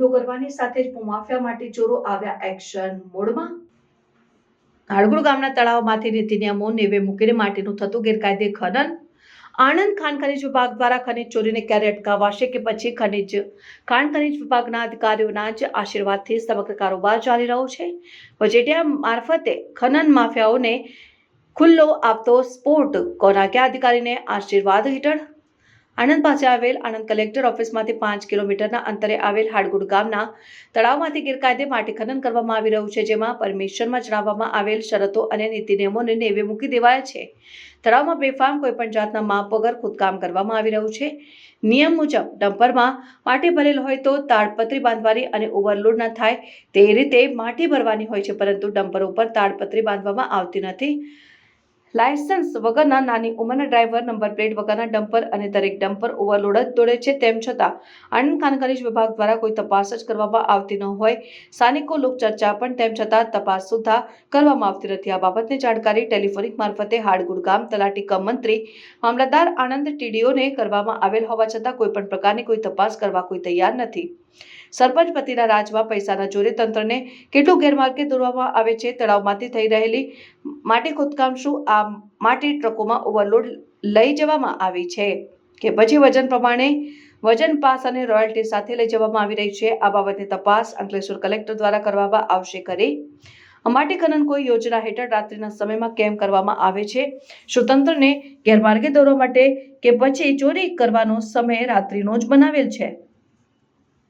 ગુંડો કરવાની સાથે જ ભૂમાફિયા માટે ચોરો આવ્યા એક્શન મોડમાં. હાડગુડ ગામના તળાવમાંથી નીતિ નિયમો નેવે મૂકીને માટીનું થતું ગેરકાયદે ખનન. આણંદ ખાણ ખનિજ વિભાગ દ્વારા ખનીજ ચોરીને ક્યારે અટકાવાશે કે પછી ખનિજ ખાણ ખનિજ વિભાગના અધિકારીઓના જ આશીર્વાદથી સમગ્ર કારોબાર ચાલી રહ્યો છે. વચેટિયા મારફતે ખનન માફિયાઓને ખુલ્લો આપતો સ્પોર્ટ કોના ક્યાં અધિકારીને આશીર્વાદ હેઠળ આણંદ પાસે આવેલ આણંદ કલેક્ટર ઓફિસમાંથી પાંચ કિલોમીટરના અંતરે આવેલ હાડગુડ ગામના તળાવમાંથી ગેરકાયદે માટી ખનન કરવામાં આવી રહ્યું છે, જેમાં પરમિશનમાં જણાવવામાં આવેલ શરતો અને નીતિ નિયમોને નેવે મૂકી દેવાયા છે. તળાવમાં બેફામ કોઈપણ જાતના માપ વગર ખોદકામ કરવામાં આવી રહ્યું છે. નિયમ મુજબ ડમ્પરમાં માટી ભરેલ હોય તો તાડપત્રી બાંધવાની અને ઓવરલોડ ન થાય તે રીતે માટી ભરવાની હોય છે, પરંતુ ડમ્પર ઉપર તાડપત્રી બાંધવામાં આવતી નથી. લાયસન્સ વગરના નાની ઉંમરના ડ્રાઈવર, નંબર પ્લેટ વગરના ડમ્પર અને દરેક ડમ્પર ઓવરલોડ જ દોડે છે. તેમ છતાં, આણંદ ખાન વિભાગ દ્વારા કોઈ તપાસ જ કરવામાં આવતી ન હોય. સ્થાનિકો લોકચર્ચા પણ તેમ છતાં તપાસ સુદ્ધા કરવામાં આવતી નથી. આ બાબતની જાણકારી ટેલિફોનિક મારફતે હાડગુડ ગામ તલાટી મંત્રી મામલતદાર આણંદ ટીડીઓને કરવામાં આવેલ હોવા છતાં કોઈ પણ પ્રકારની કોઈ તપાસ કરવા કોઈ તૈયાર નથી. સરપંચ પતિના રાજમાં પૈસાના જોરે તંત્રને કેટલું ગેરમાર્ગે દોરવામાં આવે છે તળાવમાંથી થઈ રહેલી માટી ખોદકામ શું આ માટી ટ્રકોમાં ઓવરલોડ લઈ જવામાં આવી છે? કે પછી વજન પ્રમાણે વજન પાસ અને રોયલ્ટી સાથે લઈ જવામાં આવી રહી છે? આ બાબતની તપાસ અંકલેશ્વર કલેક્ટર દ્વારા કરવામાં આવશે કરી માટી ખનન કોઈ યોજના હેઠળ રાત્રિના સમયમાં કેમ કરવામાં આવે છે? સ્વતંત્રને ગેરમાર્ગે દોરવા માટે કે પછી ચોરી કરવાનો સમય રાત્રિનો જ બનાવેલ છે?